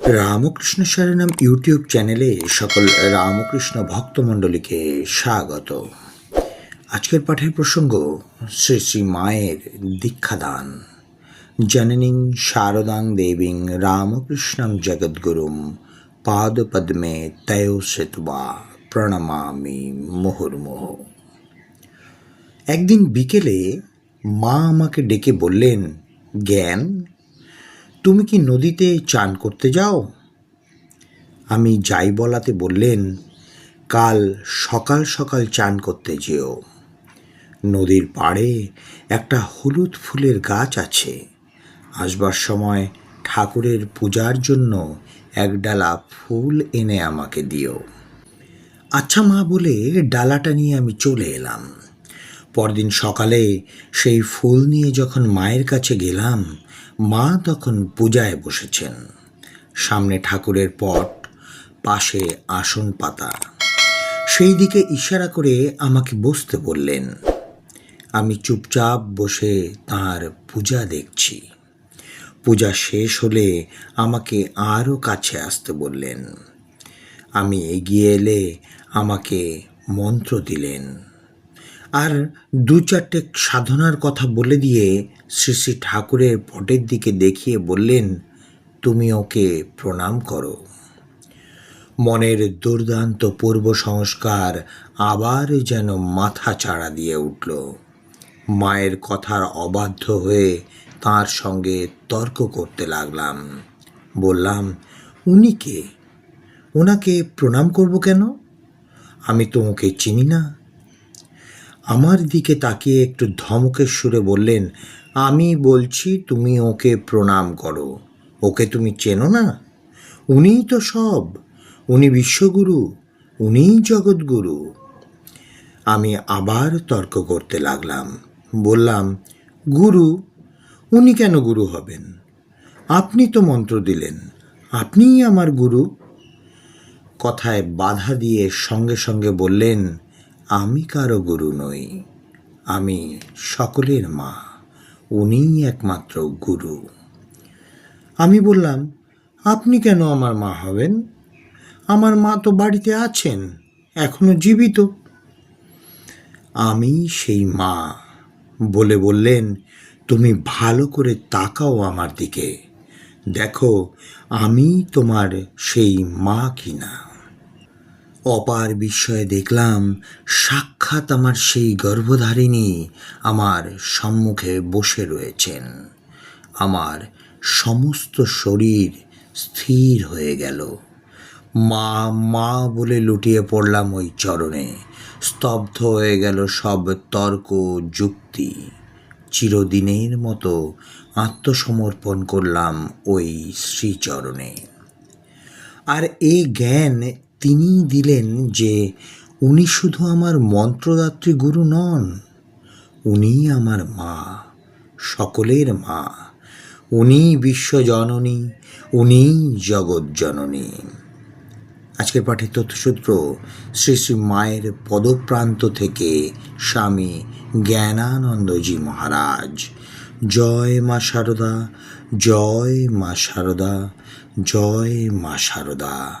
Ramakrishna শরণম YouTube চ্যানেলে সকল রামকৃষ্ণ ভক্তমণ্ডলীকে স্বাগত। আজকের পাঠের প্রসঙ্গ শ্রী শ্রী মায়ের দীক্ষাদান। জননীং শারদাং দেবীং রামকৃষ্ণং জগদ্গুরুম পাদপদ্মে তয় শ্রিত্বা প্রণমামি মুহুর্মুহ। একদিন বিকেলে মা আমাকে ডেকে বললেন, জ্ঞান তুমি কি নদীতে চান করতে যাও? আমি যাই বলাতে বললেন, কাল সকাল সকাল চান করতে যেও। নদীর পাড়ে একটা হলুদ ফুলের গাছ আছে। আসবার সময় ঠাকুরের পূজার জন্য এক ডালা ফুল এনে আমাকে দিও। আচ্ছা মা বলে ডালাটা নিয়ে আমি চলে এলাম। পরদিন সকালে সেই ফুল নিয়ে যখন মায়ের কাছে গেলাম মা তখন পূজায় বসেছেন। সামনে ঠাকুরের পট, পাশে আসন পাতা। সেই দিকে ইশারা করে আমাকে বসতে বললেন। আমি চুপচাপ বসে তার পূজা দেখছি। পূজা শেষ হলে আমাকে আরও কাছে আসতে বললেন। আমি এগিয়ে এলে আমাকে মন্ত্র দিলেন। আর দু চারটে সাধনার কথা বলে দিয়ে শ্রী শ্রী ঠাকুরের পটের দিকে দেখিয়ে বললেন, তুমি ওকে প্রণাম করো। মনের দুর্দান্ত পূর্ব সংস্কার আবার যেন মাথা চাড়া দিয়ে উঠল। মায়ের কথার অবাধ্য হয়ে তার সঙ্গে তর্ক করতে লাগলাম। বললাম, উনি কে? ওনাকে প্রণাম করব কেন? আমি তো ওকে চিনি না। আমার দিকে তাকিয়ে একটু ধমকের সুরে বললেন, আমি বলছি তুমি ওকে প্রণাম করো। ওকে তুমি চেনো না? উনিই তো সব। উনি বিশ্বগুরু, উনিই জগৎগুরু। আমি আবার তর্ক করতে লাগলাম। বললাম, গুরু, উনি কেন গুরু হবেন? আপনি তো মন্ত্র দিলেন, আপনিই আমার গুরু। কথায় বাধা দিয়ে সঙ্গে সঙ্গে বললেন আমি কারও গুরু নই, আমি সকলের মা, উনিই একমাত্র গুরু। আমি বললাম, আপনি কেন আমার মা হবেন? আমার মা তো বাড়িতে আছেন, এখনও জীবিত। আমি সেই মা। বলে বললেন, তুমি ভালো করে তাকাও আমার দিকে। দেখো, আমি তোমার সেই মা কিনা। অপার বিস্ময়ে দেখলাম, সাক্ষাৎ আমার সেই গর্ভধারিণী আমার সম্মুখে বসে রয়েছেন। আমার সমস্ত শরীর স্থির হয়ে গেল। মা মা বলে লুটিয়ে পড়লাম ওই চরণে। স্তব্ধ হয়ে গেল সব তর্ক, যুক্তি। চিরদিনের মতো আত্মসমর্পণ করলাম ওই শ্রীচরণে। আর এই জ্ঞান তিনিই দিলেন যে, উনি শুধু আমার মন্ত্রদাত্রী গুরু নন, উনিই আমার মা, সকলের মা। উনি বিশ্বজননী, উনিই জগৎজননী আজকের পাঠের তথ্যসূত্র শ্রী শ্রী মায়ের পদপ্রান্ত থেকে স্বামী জ্ঞানানন্দজি মহারাজ। জয় মা শারদা জয় মা শারদা জয় মা শারদা